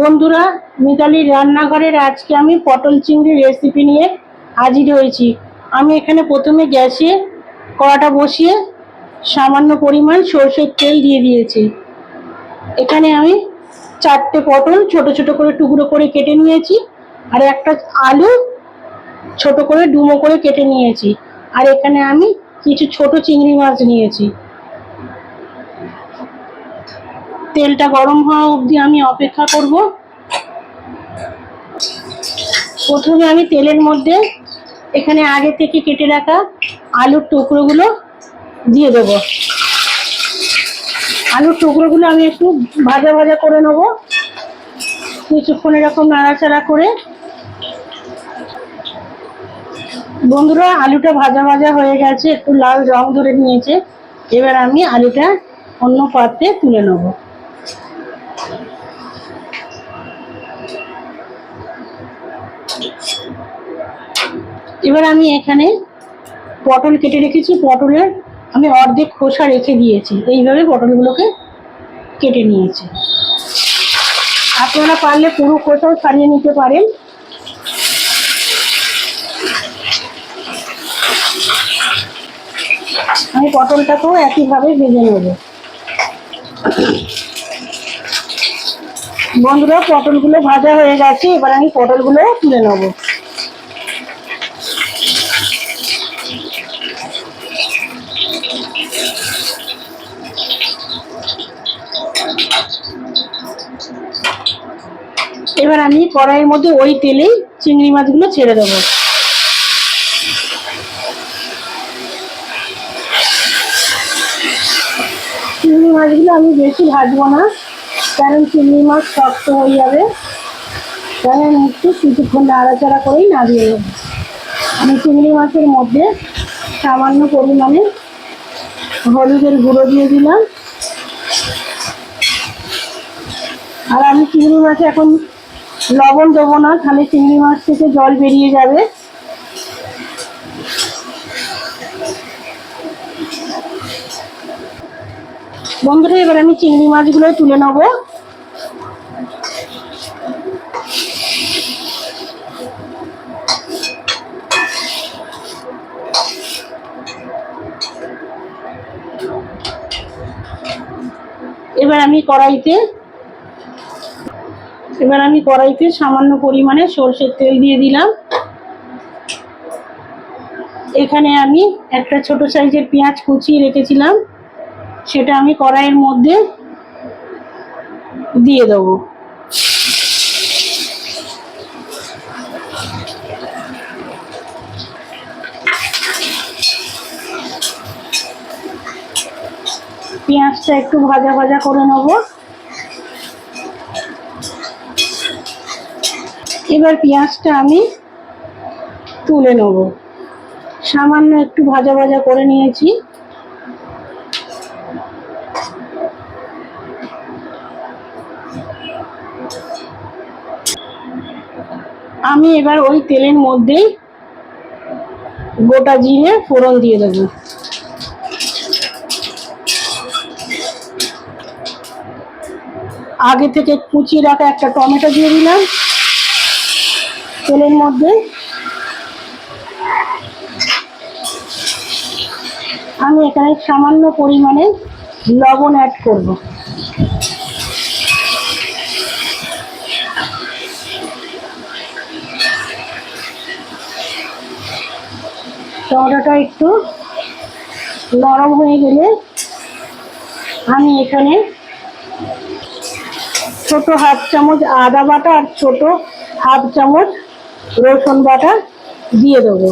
বন্ধুরা, মিতালির রান্নাঘরের আজকে আমি পটল চিংড়ি রেসিপি নিয়ে হাজির হয়েছি। আমি এখানে প্রথমে গ্যাসে কড়াটা বসিয়ে সামান্য পরিমাণ সর্ষের তেল দিয়ে দিয়েছি। এখানে আমি চারটে পটল ছোট ছোট করে টুকরো করে কেটে নিয়েছি আর একটা আলু ছোট করে ডুমো করে কেটে নিয়েছি। আর এখানে আমি কিছু ছোট চিংড়ি মাছ নিয়েছি। তেলটা গরম হওয়া অবধি আমি অপেক্ষা করব। প্রথমে আমি তেলের মধ্যে এখানে আগে থেকে কেটে রাখা আলুর টুকরোগুলো দিয়ে দেব। আলুর টুকরোগুলো আমি একটু ভাজা ভাজা করে নেব। কিছুক্ষণ এরকম নাড়াচাড়া করে। বন্ধুরা, আলুটা ভাজা ভাজা হয়ে গেছে, একটু লাল রং ধরে নিয়েছে। এবার আমি আলুটা অন্য পাত্রে তুলে নেব। এবার আমি এখানে পটল কেটে রেখেছি, পটলের আমি অর্ধেক খোসা রেখে দিয়েছি। এইভাবে পটলগুলোকে কেটে নিয়েছি। আপনারা পারলে পুরো খোসাও ছাড়িয়ে নিতে পারেন। আমি পটলটাকেও একইভাবে ভেজে নেব। বন্ধুরা, পটলগুলো ভাজা হয়ে গেছে। এবার আমি পটলগুলো তুলে নেব। এবার আমি কড়াইয়ের মধ্যে ওই তেলেই চিংড়ি মাছগুলো ছেড়ে দেবো। চিংড়ি মাছগুলো আমি বেশি ভাজবো না, কারণ চিংড়ি মাছ শক্ত হয়ে যাবে। আমি একটু কিছুক্ষণ নাড়াচাড়া করেই নাড়িয়ে নেব। আমি চিংড়ি মাছের মধ্যে সামান্য পরিমাণে হলুদের গুঁড়ো দিয়ে দিলাম। আর আমি চিংড়ি মাছে এখন লবণ দেবো না তাহলে চিংড়ি মাছ থেকে জল বেরিয়ে যাবে। বন্ধুরা, এবার আমি চিংড়ি মাছগুলো তুলে নেব। এবার আমি কড়াইতে এবার আমি কড়াইতে সামান্য পরিমাণে সর্ষের তেল দিয়ে দিলাম। এখানে আমি একটা ছোট সাইজের পেঁয়াজ কুচিয়ে রেখেছিলাম। সেটা আমি কড়াইয়ের মধ্যে দিয়ে দেবো। পেঁয়াজটা একটু ভাজা ভাজা করে নেব। এবার পেঁয়াজটা আমি তুলে নেব। সামান্য একটু ভাজা ভাজা করে নিয়েছি। আমি এবার ওই তেলের মধ্যেই গোটা জিরে ফোড়ন দিয়ে দেবো। আগে থেকে কুচিয়ে রাখা একটা টমেটো দিয়ে দিলাম। তেলের মধ্যে আমি এখানে সামান্য পরিমাণে লবণ অ্যাড করব। টমেটোটা একটু নরম হয়ে গেলে আমি এখানে ছোট হাফ চামচ আদা বাটা আর ছোট হাফ চামচ রসুন বাটা দিয়ে দেবো।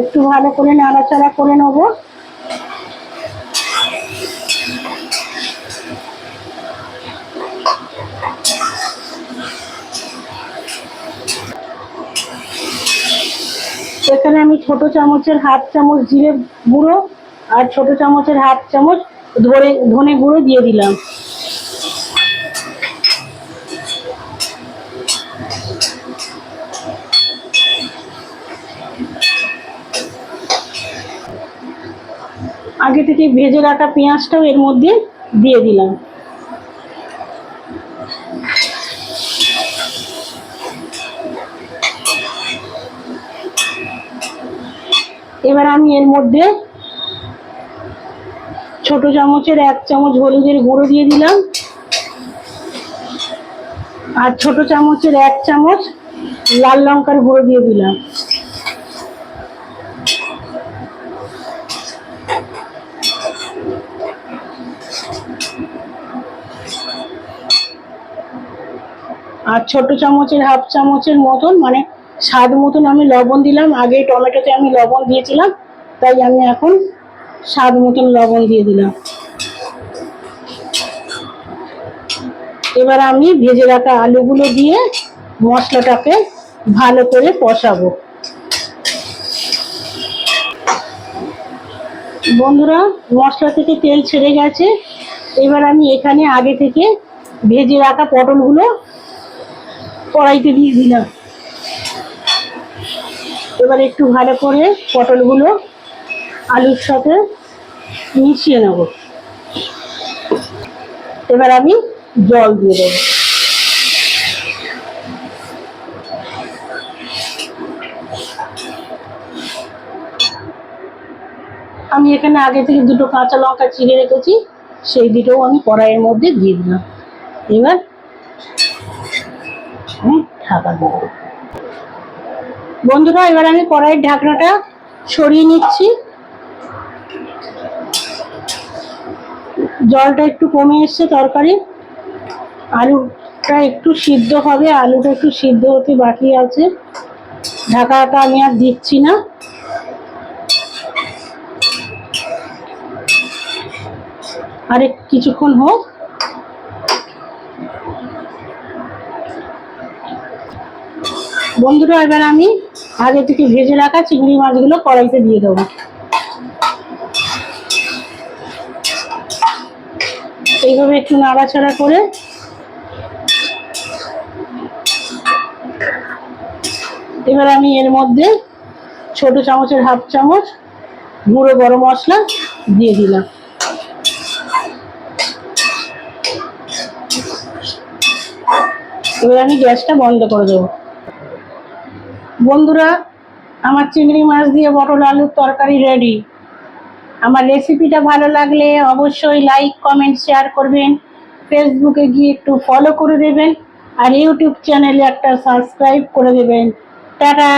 একটু ভালো করে নাড়াচাড়া করে নেব। এখানে আমি ছোট চামচের হাফ চামচ জিরে গুঁড়ো আর ছোট চামচের হাফ চামচ ধরে ধনে গুঁড়ো দিয়ে দিলাম। আগে থেকে ভেজে রাখা পেঁয়াজটাও এর মধ্যে দিয়ে দিলাম। এবার আমি এর মধ্যে ছোট চামচের এক চামচ হলুদের গুঁড়ো দিয়ে দিলাম। আর ছোট চামচের এক চামচ লাল লঙ্কার গুঁড়ো দিয়ে দিলাম। আর ছোট চামচের হাফ চামচের মতন মানে স্বাদ মতন আমি লবণ দিলাম। আগে টমেটোতে আমি লবণ দিয়েছিলাম, তাই আমি এখন স্বাদ মতন লবণ দিয়ে দিলাম। এবার আমি ভেজে রাখা আলুগুলো দিয়ে মশলাটাকে ভালো করে কষাবো। বন্ধুরা, মশলা থেকে তেল ছেড়ে গেছে। এবার আমি এখানে আগে থেকে ভেজে রাখা পটলগুলো কড়াইতে দিয়ে দিলাম। এবার একটু ভালো করে পটলগুলো আলুর সাথে মিশিয়ে নেব। এবার আমি জল দিয়ে দেবো। আমি এখানে আগে থেকে দুটো কাঁচা লঙ্কা চিড়ে রেখেছি, সেই দুটোও আমি কড়াইয়ের মধ্যে দিয়ে দিলাম। এবার আমি ঢাকা দেবো। বন্ধুরা, এবার আমি কড়াইয়ের ঢাকনাটা সরিয়ে নিচ্ছি। জলটা একটু কমে এসছে তরকারি। আলুটা একটু সিদ্ধ হবে, আলুটা একটু সিদ্ধ হতে বাকি আছে। ঢাকাটা আমি আর দিচ্ছি না। আর, কিছুক্ষণ হোক। বন্ধুরা, এবার আমি আগে থেকে ভেজে রাখা চিংড়ি মাছগুলো কড়াইতে দিয়ে দেবো। এইভাবে একটু নাড়াচাড়া করে এবার আমি এর মধ্যে ছোট চামচের হাফ চামচ গুঁড়ো গরম মশলা দিয়ে দিলাম। এবার আমি গ্যাসটা বন্ধ করে দেবো। বন্ধুরা, আমার চিংড়ি মাছ দিয়ে বটল আলুর তরকারি রেডি আমার রেসিপিটা ভালো লাগলে অবশ্যই লাইক কমেন্ট শেয়ার করবেন। ফেসবুকে গিয়ে একটু ফলো করে দেবেন। আর ইউটিউব চ্যানেলে একটা সাবস্ক্রাইব করে দেবেন। টাটা!